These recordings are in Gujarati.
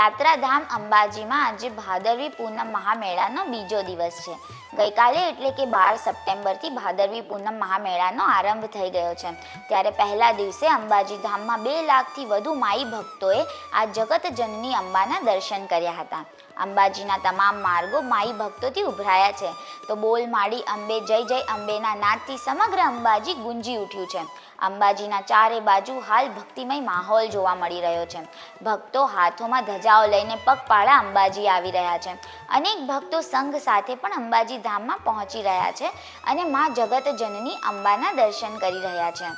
યાત્રાધામ અંબાજીમાં આજે ભાદરવી પૂનમ મહામેળાનો બીજો દિવસ છે. ગઈકાલે એટલે કે બાર સપ્ટેમ્બરથી ભાદરવી પૂનમ મહામેળાનો આરંભ થઈ ગયો છે. ત્યારે પહેલા દિવસે અંબાજી ધામમાં બે લાખથી વધુ માઈ ભક્તોએ આ જગત જનની અંબાના દર્શન કર્યા હતા. અંબાજીના તમામ માર્ગો માઈ ભક્તોથી ઉભરાયા છે. તો બોલ માડી અંબે, જય જય અંબેના નાદથી સમગ્ર અંબાજી ગુંજી ઉઠ્યું છે. અંબાજીના ચારે બાજુ હાલ ભક્તિમય માહોલ જોવા મળી રહ્યો છે. ભક્તો હાથોમાં ધજાઓ લઈને પગપાળા અંબાજી આવી રહ્યા છે. અનેક ભક્તો સંઘ સાથે પણ અંબાજી ધામમાં પહોંચી રહ્યા છે અને મા જગત જનની અંબાના દર્શન કરી રહ્યા છે.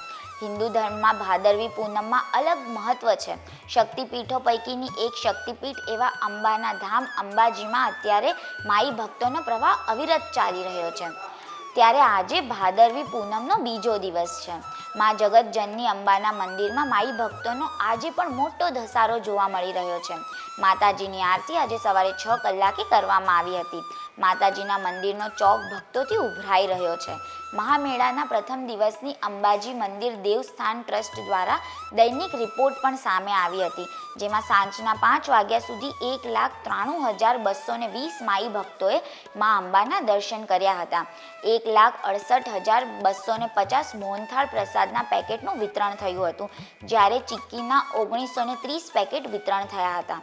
હિન્દુ ધર્મમાં ભાદરવી પૂનમમાં અલગ મહત્વ છે. શક્તિપીઠો પૈકીની એક શક્તિપીઠ એવા અંબાના ધામ અંબાજીમાં અત્યારે માઈ ભક્તોનો પ્રવાહ અવિરત ચાલી રહ્યો છે. ત્યારે આજે ભાદરવી પૂનમનો બીજો દિવસ છે. મા જગતજનની અંબાના મંદિરમાં માઈ ભક્તોનો આજે પણ મોટો ધસારો જોવા મળી રહ્યો છે. માતાજીની આરતી આજે સવારે છ કલાકે કરવામાં આવી હતી. માતાજીના મંદિરનો ચોક ભક્તોથી ઉભરાઈ રહ્યો છે. મહામેળાના પ્રથમ દિવસની અંબાજી મંદિર દેવસ્થાન ટ્રસ્ટ દ્વારા દૈનિક રિપોર્ટ પણ સામે આવી હતી, જેમાં સાંજના પાંચ વાગ્યા સુધી એક લાખ ત્રાણું હજાર બસો ને વીસ માઈ ભક્તોએ મા અંબાના દર્શન કર્યા હતા. એક લાખ અડસઠ હજાર બસો ને પચાસ મોહનથાળ પ્રસાદના પેકેટનું વિતરણ થયું હતું, જ્યારે ચિક્કીના ઓગણીસો ને ત્રીસ પેકેટ વિતરણ થયા હતા.